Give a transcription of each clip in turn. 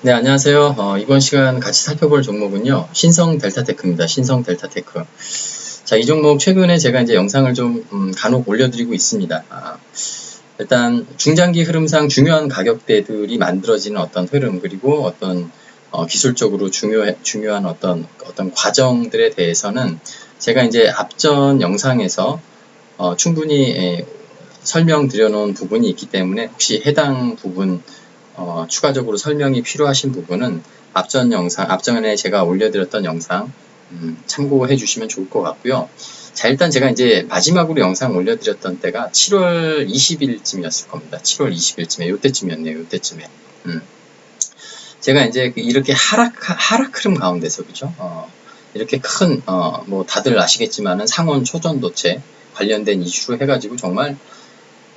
네, 안녕하세요. 어, 이번 시간 같이 살펴볼 종목은요, 신성 델타테크입니다. 신성 델타테크. 자, 이 종목 최근에 제가 이제 영상을 좀 음, 간혹 올려드리고 있습니다. 아, 일단 중장기 흐름상 중요한 가격대들이 만들어지는 어떤 흐름 그리고 어떤 어, 기술적으로 중요 중요한 어떤 어떤 과정들에 대해서는 제가 이제 앞전 영상에서 어, 충분히 에, 설명드려 놓은 부분이 있기 때문에 혹시 해당 부분 어, 추가적으로 설명이 필요하신 부분은 앞전 영상, 앞전에 제가 올려드렸던 영상 음, 참고해 주시면 좋을 것 같고요. 자, 일단 제가 이제 마지막으로 영상 올려드렸던 때가 7월 20일쯤이었을 겁니다. 7월 20일쯤에, 요때쯤이었네요, 요때쯤에. 음. 제가 이제 그 이렇게 하락, 하락 흐름 가운데서, 그죠? 어, 이렇게 큰, 어, 뭐 다들 아시겠지만은 상온 초전도체 관련된 이슈로 해가지고 정말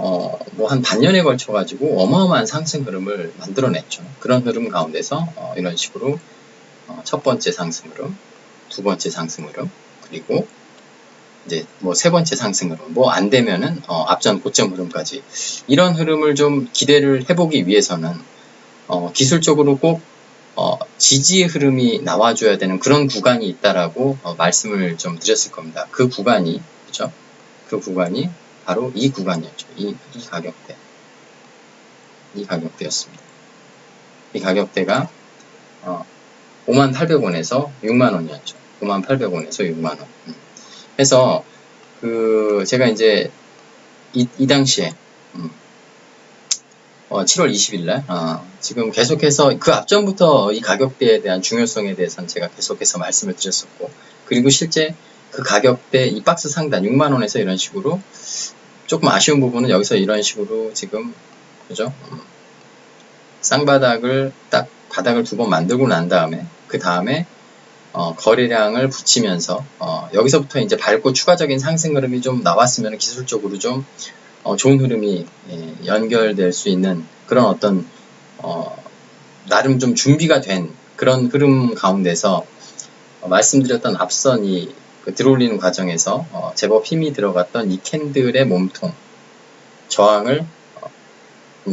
어, 뭐 한 반년에 걸쳐 가지고 어마어마한 상승 흐름을 만들어냈죠. 그런 흐름 가운데서 어, 이런 식으로 어, 첫 번째 상승 흐름, 두 번째 상승 흐름, 그리고 이제 뭐 세 번째 상승 흐름, 뭐 안 되면은 어, 앞전 고점 흐름까지 이런 흐름을 좀 기대를 해보기 위해서는 어, 기술적으로 꼭 어, 지지의 흐름이 나와줘야 되는 그런 구간이 있다라고 어, 말씀을 좀 드렸을 겁니다. 그 구간이 그죠? 그 구간이 바로 이 구간이었죠. 이, 이 가격대. 이 가격대였습니다. 이 가격대가 어, 5800원에서 6만원이었죠. 5800원에서 6만원. 음. 해서 그 제가 이제 이, 이 당시에 음, 어, 7월 20일 날 어, 지금 계속해서 그 앞전부터 이 가격대에 대한 중요성에 대해서는 제가 계속해서 말씀을 드렸었고 그리고 실제 그 가격대 이 박스 상단 6만 원에서 이런 식으로 조금 아쉬운 부분은 여기서 이런 식으로 지금 그죠? 음, 쌍바닥을 딱 바닥을 두 번 만들고 난 다음에 그 다음에 어, 거래량을 붙이면서 어, 여기서부터 이제 밟고 추가적인 상승 흐름이 좀 나왔으면 기술적으로 좀 어, 좋은 흐름이 예, 연결될 수 있는 그런 어떤 어, 나름 좀 준비가 된 그런 흐름 가운데서 어, 말씀드렸던 앞선 이 그 들어올리는 과정에서 어, 제법 힘이 들어갔던 이 캔들의 몸통 저항을 어,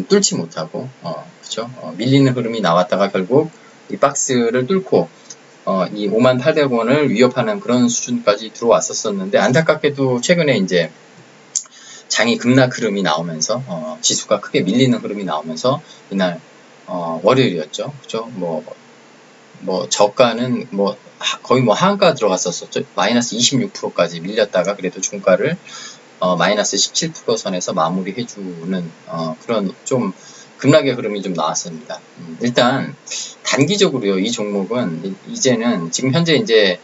뚫지 못하고 어, 그죠? 어, 밀리는 흐름이 나왔다가 결국 이 박스를 뚫고 어, 이 5800 원을 위협하는 그런 수준까지 들어왔었었는데 안타깝게도 최근에 이제 장이 급락 흐름이 나오면서 어, 지수가 크게 밀리는 흐름이 나오면서 이날 어, 월요일이었죠. 그죠? 뭐, 뭐 저가는 뭐 거의 뭐 하한가 들어갔었었죠. 마이너스 26%까지 밀렸다가 그래도 중가를 어, 마이너스 17% 선에서 마무리해주는 어, 그런 좀 급락의 흐름이 좀 나왔습니다. 음, 일단 단기적으로요 이 종목은 이제는 지금 현재 이제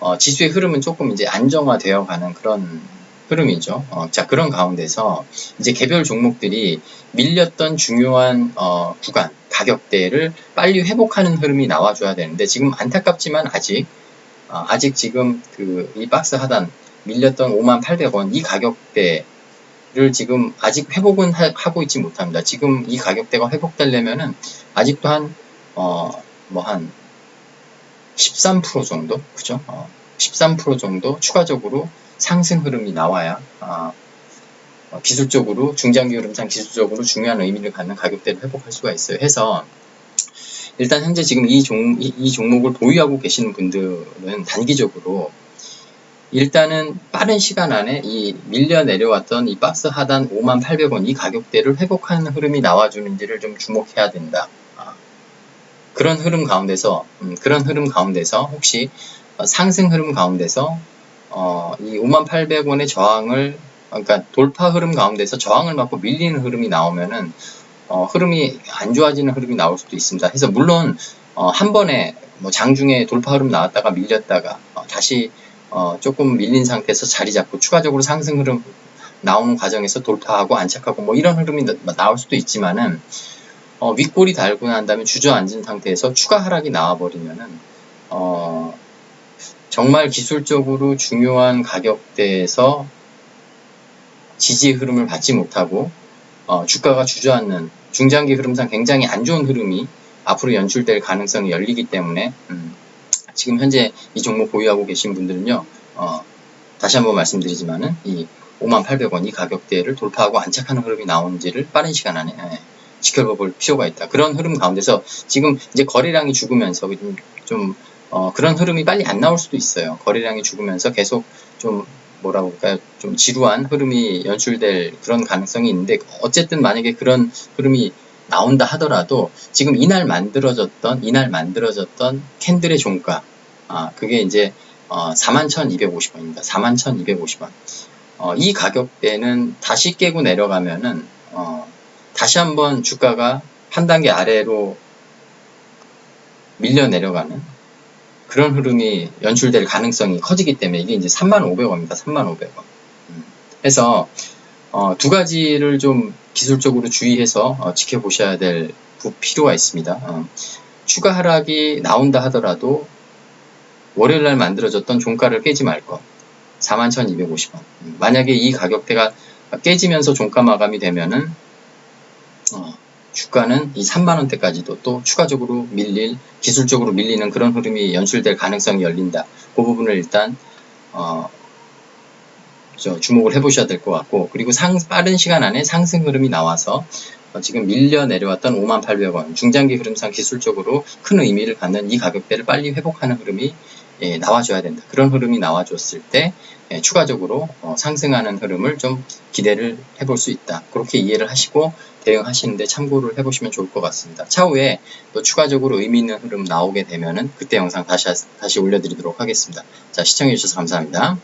어, 지수의 흐름은 조금 이제 안정화되어 가는 그런 흐름이죠. 어, 자 그런 가운데서 이제 개별 종목들이 밀렸던 중요한 어, 구간 가격대를 빨리 회복하는 흐름이 나와줘야 되는데 지금 안타깝지만 아직 어, 아직 지금 그 이 박스 하단 밀렸던 5800원 이 가격대를 지금 아직 회복은 하, 고 있지 못합니다. 지금 이 가격대가 회복되려면은 아직도 한 어 뭐 한 13% 정도 그죠? 어, 13% 정도 추가적으로 상승 흐름이 나와야 아, 어, 기술적으로 중장기 흐름상 기술적으로 중요한 의미를 갖는 가격대를 회복할 수가 있어요. 해서 일단 현재 지금 이, 종, 이, 이 종목을 보유하고 계시는 분들은 단기적으로 일단은 빠른 시간 안에 이 밀려 내려왔던 이 박스 하단 5800원 이 가격대를 회복하는 흐름이 나와주는지를 좀 주목해야 된다. 아, 그런 흐름 가운데서 음, 그런 흐름 가운데서 혹시 상승 흐름 가운데서 어, 이 5800원의 저항을 그러니까 돌파 흐름 가운데서 저항을 받고 밀리는 흐름이 나오면은 어, 흐름이 안 좋아지는 흐름이 나올 수도 있습니다. 그래서 물론 어, 한 번에 뭐 장중에 돌파 흐름 나왔다가 밀렸다가 어, 다시 어, 조금 밀린 상태에서 자리 잡고 추가적으로 상승 흐름 나오는 과정에서 돌파하고 안착하고 뭐 이런 흐름이 나, 올 수도 있지만은 어, 윗골이 달고 난 다음에 주저앉은 상태에서 추가 하락이 나와버리면은 어, 정말 기술적으로 중요한 가격대에서 지지의 흐름을 받지 못하고 어, 주가가 주저앉는 중장기 흐름상 굉장히 안 좋은 흐름이 앞으로 연출될 가능성이 열리기 때문에 음, 지금 현재 이 종목 보유하고 계신 분들은요 어, 다시 한번 말씀드리지만은 이 5800원 이 가격대를 돌파하고 안착하는 흐름이 나오는지를 빠른 시간 안에 예, 지켜볼 필요가 있다. 그런 흐름 가운데서 지금 이제 거래량이 죽으면서 좀, 좀 어, 그런 흐름이 빨리 안 나올 수도 있어요. 거래량이 죽으면서 계속 좀 뭐라고 할까요? 좀 지루한 흐름이 연출될 그런 가능성이 있는데 어쨌든 만약에 그런 흐름이 나온다 하더라도 지금 이날 만들어졌던 이날 만들어졌던 캔들의 종가 아 그게 이제 어, 41,250원입니다. 41,250원. 어, 이 가격대는 다시 깨고 내려가면은 어, 다시 한번 주가가 한 단계 아래로 밀려 내려가는 그런 흐름이 연출될 가능성이 커지기 때문에 이게 이제 3,500원입니다. 3,500원. 음. 해서 어, 두 가지를 좀 기술적으로 주의해서 어, 지켜보셔야 될 부- 필요가 있습니다. 어, 추가 하락이 나온다 하더라도 월요일 날 만들어졌던 종가를 깨지 말 것. 41,250원. 음, 만약에 이 가격대가 깨지면서 종가 마감이 되면은 어, 주가는 이 3만 원대까지도 또 추가적으로 밀릴 기술적으로 밀리는 그런 흐름이 연출될 가능성이 열린다. 그 부분을 일단 어, 저 주목을 해보셔야 될 것 같고 그리고 상 빠른 시간 안에 상승 흐름이 나와서 어, 지금 밀려 내려왔던 58,800원 중장기 흐름상 기술적으로 큰 의미를 갖는 이 가격대를 빨리 회복하는 흐름이 예, 나와줘야 된다. 그런 흐름이 나와줬을 때 예, 추가적으로 어, 상승하는 흐름을 좀 기대를 해볼 수 있다. 그렇게 이해를 하시고 대응하시는데 참고를 해보시면 좋을 것 같습니다. 차후에 또 추가적으로 의미 있는 흐름 나오게 되면은 그때 영상 다시 다시 올려드리도록 하겠습니다. 자 시청해주셔서 감사합니다.